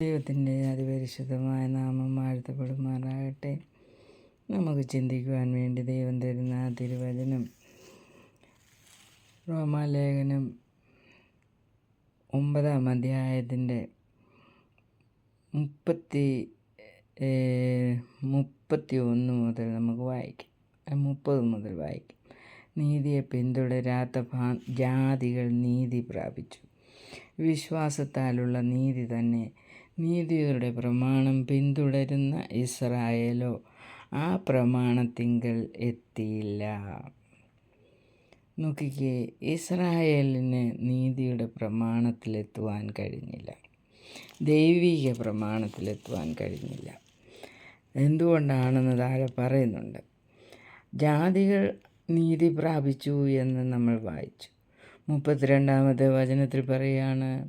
ദൈവത്തിന്റെ അതിപരിശുദ്ധമായ നാമം വാഴ്ത്തപ്പെടുമാറാകട്ടെ നമുക്ക് ചിന്തിക്കുവാൻ വേണ്ടി ദൈവം തരുന്ന ആ തിരുവചനം റോമാലേഖനം ഒമ്പതാം അധ്യായത്തിന്റെ മുപ്പത്തി മുപ്പത്തി ഒന്ന് മുതൽ നമുക്ക് വായിക്കാം. മുപ്പത് മുതൽ വായിക്കാം. നീതിയെ പിന്തുടരാത്ത ജാതികൾ നീതി പ്രാപിച്ചു. വിശ്വാസത്താലുള്ള നീതി തന്നെ നീതിയുടെ പ്രമാണം പിന്തുടരുന്ന ഇസ്രായേലോ ആ പ്രമാണത്തിങ്കൽ എത്തിയില്ല. നോക്കിക്കേ ഇസ്രായേലിന് നീതിയുടെ പ്രമാണത്തിലെത്തുവാൻ കഴിഞ്ഞില്ല. ദൈവിക പ്രമാണത്തിലെത്തുവാൻ കഴിഞ്ഞില്ല. എന്തുകൊണ്ടാണെന്ന് താഴെ പറയുന്നുണ്ട്. ജാതികൾ നീതി പ്രാപിച്ചു എന്ന് നമ്മൾ വായിച്ചു. മുപ്പത്തിരണ്ടാമത്തെ വചനത്തിൽ പറയുകയാണ്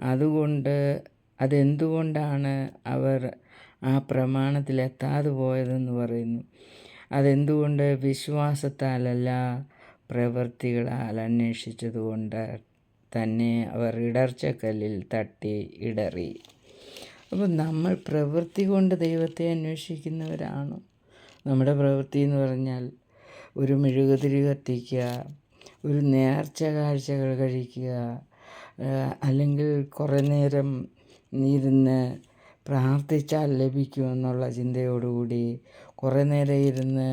അതുകൊണ്ട് അതെന്തുകൊണ്ടാണ് അവർ ആ പ്രമാണത്തിലെത്താതെ പോയതെന്ന് പറയുന്നു? അതെന്തുകൊണ്ട് വിശ്വാസത്താലല്ല പ്രവൃത്തികളാൽ അന്വേഷിച്ചതുകൊണ്ട് തന്നെ അവർ ഇടർച്ചക്കല്ലിൽ തട്ടി ഇടറി? അപ്പോൾ നമ്മൾ പ്രവൃത്തി കൊണ്ട് ദൈവത്തെ അന്വേഷിക്കുന്നവരാണോ? നമ്മുടെ പ്രവൃത്തി എന്ന് പറഞ്ഞാൽ ഒരു മെഴുകുതിരി കത്തിക്കുക ഒരു നേർച്ച കാഴ്ചകൾ കഴിക്കുക അല്ലെങ്കിൽ കുറേ നേരം ഇരുന്ന് പ്രാർത്ഥിച്ചാൽ ലഭിക്കുമെന്നുള്ള ചിന്തയോടുകൂടി കുറേ നേരം ഇരുന്ന്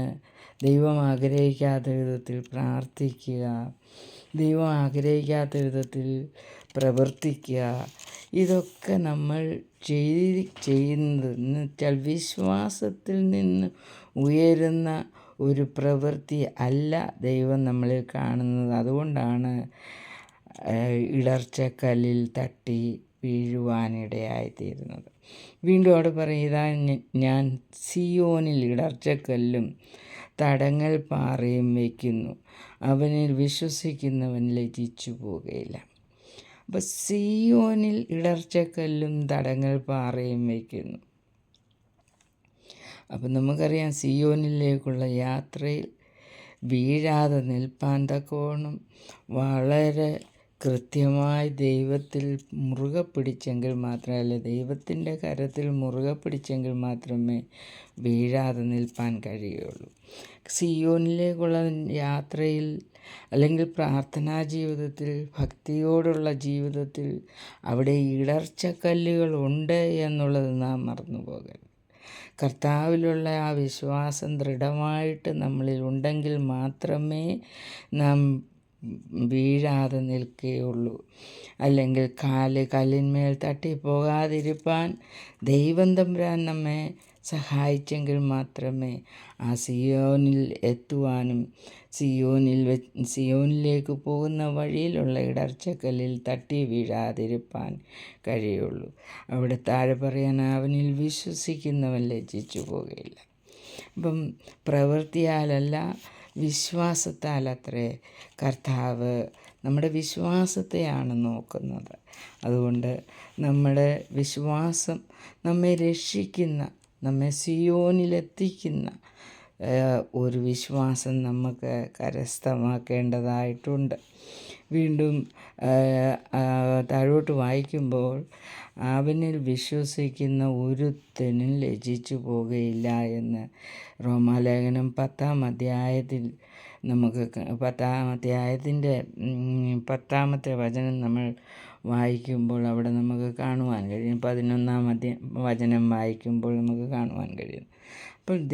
ദൈവം ആഗ്രഹിക്കാത്ത വിധത്തിൽ പ്രാർത്ഥിക്കുക ദൈവം ആഗ്രഹിക്കാത്ത വിധത്തിൽ പ്രവർത്തിക്കുക. ഇതൊക്കെ നമ്മൾ ചെയ് ചെയ്യുന്നത് എന്ന് വെച്ചാൽ വിശ്വാസത്തിൽ നിന്ന് ഉയരുന്ന ഒരു പ്രവൃത്തി അല്ല ദൈവം നമ്മളിൽ കാണുന്നത്. അതുകൊണ്ടാണ് ഇടർച്ചക്കല്ലിൽ തട്ടി വീഴുവാനിടയായിത്തീരുന്നത്. വീണ്ടും അവിടെ പറയുക ഞാൻ സിയോനിൽ ഇടർച്ചക്കല്ലും തടങ്ങൽ പാറയും വയ്ക്കുന്നു അവനിൽ വിശ്വസിക്കുന്നവൻ ലജിച്ചു പോകുകയില്ല അപ്പം സിയോനിൽ ഇടർച്ചക്കല്ലും തടങ്ങൽ പാറയും വയ്ക്കുന്നു അപ്പം നമുക്കറിയാം സിയോനിലേക്കുള്ള യാത്രയിൽ വീഴാതെ നിൽപ്പാൻ വളരെ കൃത്യമായി ദൈവത്തിൽ മുറുകെ പിടിച്ചെങ്കിൽ മാത്രമല്ല ദൈവത്തിന്റെ കരത്തിൽ മുറുകെ പിടിച്ചെങ്കിൽ മാത്രമേ വീഴാതെ നിൽപ്പാൻ കഴിയുള്ളൂ. സിയോനിലേക്കുള്ള യാത്രയിൽ അല്ലെങ്കിൽ പ്രാർത്ഥനാ ജീവിതത്തിൽ ഭക്തിയോടുള്ള ജീവിതത്തിൽ അവിടെ ഇടർച്ചക്കല്ലുകളുണ്ട് എന്നുള്ളത് നാം മറന്നു പോകരുത് കർത്താവിലുള്ള ആ വിശ്വാസം ദൃഢമായിട്ട് നമ്മളിൽ ഉണ്ടെങ്കിൽ മാത്രമേ നാം വീഴാതെ നിൽക്കുകയുള്ളൂ അല്ലെങ്കിൽ കാൽ കല്ലിന്മേൽ തട്ടിപ്പോകാതിരിപ്പാൻ ദൈവം തമ്പുരാൻ നമ്മെ സഹായിച്ചെങ്കിൽ മാത്രമേ ആ സിയോനിൽ എത്തുവാനും സിയോനിൽ സിയോനിലേക്ക് പോകുന്ന വഴിയിലുള്ള ഇടർച്ചക്കല്ലിൽ തട്ടി വീഴാതിരിപ്പാൻ കഴിയുള്ളൂ. അവിടെ താഴെ പറയാൻ അവനിൽ വിശ്വസിക്കുന്നവൻ ലജ്ജിച്ചു പോകുകയില്ല അപ്പം പ്രവൃത്തിയാലല്ല വിശ്വാസത്താൽ അത്രേ കർത്താവ് നമ്മുടെ വിശ്വാസത്തെയാണ് നോക്കുന്നത്. അതുകൊണ്ട് നമ്മുടെ വിശ്വാസം നമ്മെ രക്ഷിക്കുന്ന നമ്മെ സിയോനിലെത്തിക്കുന്ന ഒരു വിശ്വാസം നമുക്ക് കരസ്ഥമാക്കേണ്ടതായിട്ടുണ്ട്. വീണ്ടും താഴോട്ട് വായിക്കുമ്പോൾ അവനിൽ വിശ്വസിക്കുന്ന ഒരുത്തനും ലജിച്ചു പോകുകയില്ല എന്ന് റോമാലേഖനം പത്താം അധ്യായത്തിൽ നമുക്ക് പത്താം അധ്യായത്തിന്റെ പത്താമത്തെ വചനം നമ്മൾ വായിക്കുമ്പോൾ അവിടെ നമുക്ക് കാണുവാൻ കഴിയും. പതിനൊന്നാം അധ്യ വചനം വായിക്കുമ്പോൾ നമുക്ക് കാണുവാൻ കഴിയും. അപ്പോൾ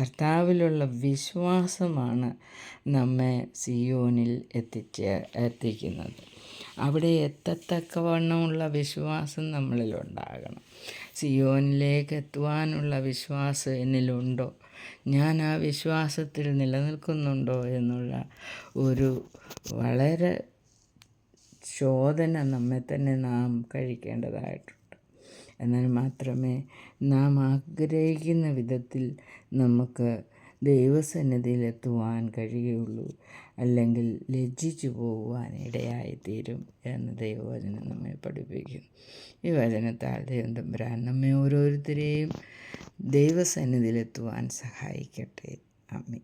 കർത്താവിലുള്ള വിശ്വാസമാണ് നമ്മെ സിയോനിൽ എത്തിച്ച് എത്തിക്കുന്നത്. അവിടെ എത്തത്തക്കവണ്ണമുള്ള വിശ്വാസം നമ്മളിലുണ്ടാകണം. സിയോനിലേക്ക് എത്തുവാനുള്ള വിശ്വാസം എന്നിലുണ്ടോ? ഞാൻ ആ വിശ്വാസത്തിൽ നിലനിൽക്കുന്നുണ്ടോ എന്നുള്ള ഒരു വളരെ ശോധന നമ്മെ തന്നെ നാം കഴിക്കേണ്ടതായിട്ടുണ്ട്. എന്നാൽ മാത്രമേ നാം ആഗ്രഹിക്കുന്ന വിധത്തിൽ നമുക്ക് ദൈവസന്നിധിയിലെത്തുവാൻ കഴിയുള്ളൂ. അല്ലെങ്കിൽ ലജ്ജിച്ചു പോകുവാൻ ഇടയായിത്തീരും എന്ന് ദൈവവചനം നമ്മെ പഠിപ്പിക്കും. ഈ വചനത്താൽ ദൈവം തമ്പുരാൻ നമ്മെ ഓരോരുത്തരെയും ദൈവസന്നിധിയിലെത്തുവാൻ സഹായിക്കട്ടെ. അമ്മി